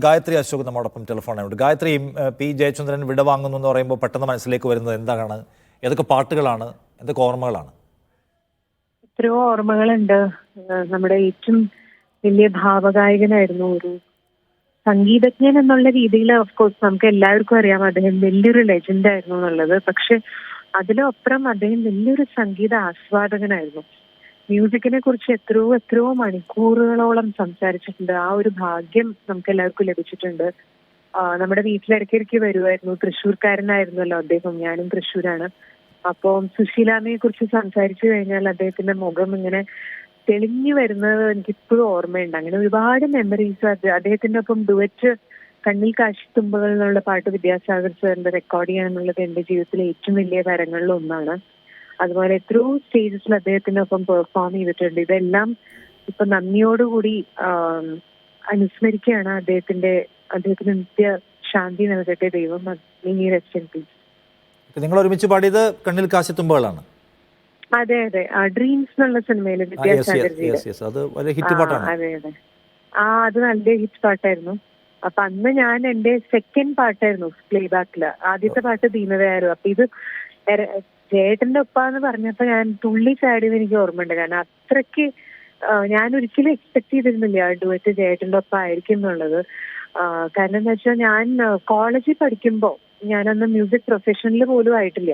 ഗായത്രി അശോക് നമ്മോടൊപ്പം ടെലിഫോണുണ്ട് ഗായത്രി പി ജയചന്ദ്രൻ വിടവാങ്ങുന്നു എന്ന് പറയുമ്പോൾ പെട്ടെന്ന് മനസ്സിലേക്ക് വരുന്നത് എന്താണ്? ഏതൊക്കെ പാട്ടുകളാണ്? എന്തൊക്കെ ഓർമ്മകളാണ്? എത്രയോ ഓർമ്മകളുണ്ട്. നമ്മുടെ ഏറ്റവും വലിയ ഭാവഗായകനായിരുന്നു ഒരു സംഗീതജ്ഞൻ എന്നുള്ള രീതിയിൽ ഓഫ് കോഴ്സ് നമുക്ക് എല്ലാവർക്കും അറിയാം അദ്ദേഹം വലിയൊരു ലെജൻഡ് ആയിരുന്നു എന്നുള്ളത്. പക്ഷെ അതിലപ്പുറം അദ്ദേഹം വലിയൊരു സംഗീത ആസ്വാദകനായിരുന്നു. മ്യൂസിക്കിനെ കുറിച്ച് എത്രയോ എത്രയോ മണിക്കൂറുകളോളം സംസാരിച്ചിട്ടുണ്ട്. ആ ഒരു ഭാഗ്യം നമുക്ക് എല്ലാവർക്കും ലഭിച്ചിട്ടുണ്ട്. നമ്മുടെ വീട്ടിലിടയ്ക്കിടയ്ക്ക് വരുമായിരുന്നു തൃശ്ശൂർക്കാരനായിരുന്നല്ലോ അദ്ദേഹം. ഞാനും തൃശ്ശൂരാണ്. അപ്പോൾ സുശീലാമ്മയെ കുറിച്ച് സംസാരിച്ചു കഴിഞ്ഞാൽ അദ്ദേഹത്തിന്റെ മുഖം ഇങ്ങനെ തെളിഞ്ഞു വരുന്നത് എനിക്ക് ഇപ്പോഴും ഓർമ്മയുണ്ട്. അങ്ങനെ ഒരുപാട് മെമ്മറീസ് അദ്ദേഹത്തിന്റെ ഒപ്പം ഡുവറ്റ് കണ്ണിൽ കാശിത്തുമ്പകൾ എന്നുള്ള പാട്ട് വിദ്യാസാഗർ സാറിന്റെ റെക്കോർഡ് ചെയ്യാന്നുള്ളത് എന്റെ ജീവിതത്തിലെ ഏറ്റവും വലിയ തരങ്ങളിൽ ഒന്നാണ്. അതുപോലെ എത്രയോ സ്റ്റേജസിൽ അദ്ദേഹത്തിനൊപ്പം പെർഫോം ചെയ്തിട്ടുണ്ട്. ഇതെല്ലാം ഇപ്പൊ നന്ദിയോടുകൂടി അനുസ്മരിക്കുകയാണ് അദ്ദേഹത്തിന്റെ അദ്ദേഹത്തിന് നിത്യ ശാന്തി നൽകട്ടെ ദൈവം. നിങ്ങൾ ഒരുമിച്ച് പാടിയത് കണ്ണിൽ കാശിത്തുമ്പകളാണ്. അതെ അതെ. ആ ഡ്രീംസ് എന്നുള്ള സിനിമയിൽ അത് അതെ ആ അത് നല്ല ഹിറ്റ് പാട്ടായിരുന്നു. അപ്പൊ അന്ന് ഞാൻ എന്റെ സെക്കൻഡ് പാട്ടായിരുന്നു പ്ലേ ബാക്കിൽ ആദ്യത്തെ പാട്ട് ദീനതയായിരുന്നു അപ്പൊ ഇത് ചേട്ടന്റെ ഒപ്പാന്ന് പറഞ്ഞപ്പോ ഞാൻ തുള്ളി ചാടിയത് എനിക്ക് ഓർമ്മയുണ്ട്. കാരണം അത്രയ്ക്ക് ആ, ഞാൻ ഒരിക്കലും എക്സ്പെക്ട് ചെയ്തിരുന്നില്ല ഡുവറ്റ് ചേട്ടന്റെ ഒപ്പം ആയിരിക്കും എന്നുള്ളത് കാരണം എന്താ വെച്ചാൽ ഞാൻ കോളേജിൽ പഠിക്കുമ്പോ ഞാനന്ന് മ്യൂസിക് പ്രൊഫഷനിൽ പോലും ആയിട്ടില്ല.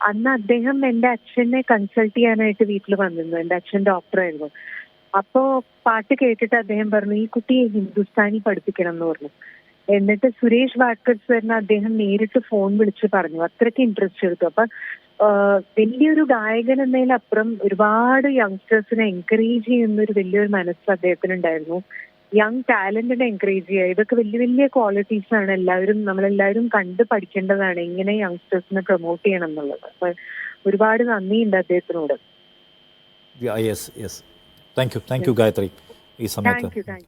അന്ന് അദ്ദേഹം എന്റെ അച്ഛനെ കൺസൾട്ട് ചെയ്യാനായിട്ട് വീട്ടിൽ വന്നിരുന്നു. എന്റെ അച്ഛൻ ഡോക്ടറായിരുന്നു അപ്പോ പാട്ട് കേട്ടിട്ട് അദ്ദേഹം പറഞ്ഞു ഈ കുട്ടിയെ ഹിന്ദുസ്ഥാനി പഠിപ്പിക്കണം എന്ന് പറഞ്ഞു. എന്നിട്ട് സുരേഷ് വാഡ്കർ സാറിന് അദ്ദേഹം നേരിട്ട് ഫോൺ വിളിച്ച് പറഞ്ഞു. അത്രയ്ക്ക് ഇൻട്രസ്റ്റ് എടുത്തു. അപ്പൊ വലിയൊരു ഗായകൻ എന്നതിലപ്പുറം ഒരുപാട് യങ്സ്റ്റേഴ്സിനെ എൻകറേജ് ചെയ്യുന്ന ഒരു വലിയൊരു മനസ്സ് അദ്ദേഹത്തിനുണ്ടായിരുന്നു യങ് ടാലന്റിനെ എൻകറേജ് ചെയ്യുക. ഇതൊക്കെ വലിയ വലിയ ക്വാളിറ്റീസ് ആണ് എല്ലാവരും നമ്മളെല്ലാവരും കണ്ട് പഠിക്കേണ്ടതാണ് എങ്ങനെ യങ്സ്റ്റേഴ്സിനെ പ്രൊമോട്ട് ചെയ്യണം എന്നുള്ളത്. അപ്പൊ ഒരുപാട് നന്ദിയുണ്ട് അദ്ദേഹത്തിനോട്. Yes yes thank you thank you Gayathri ഈ സമയത്ത്.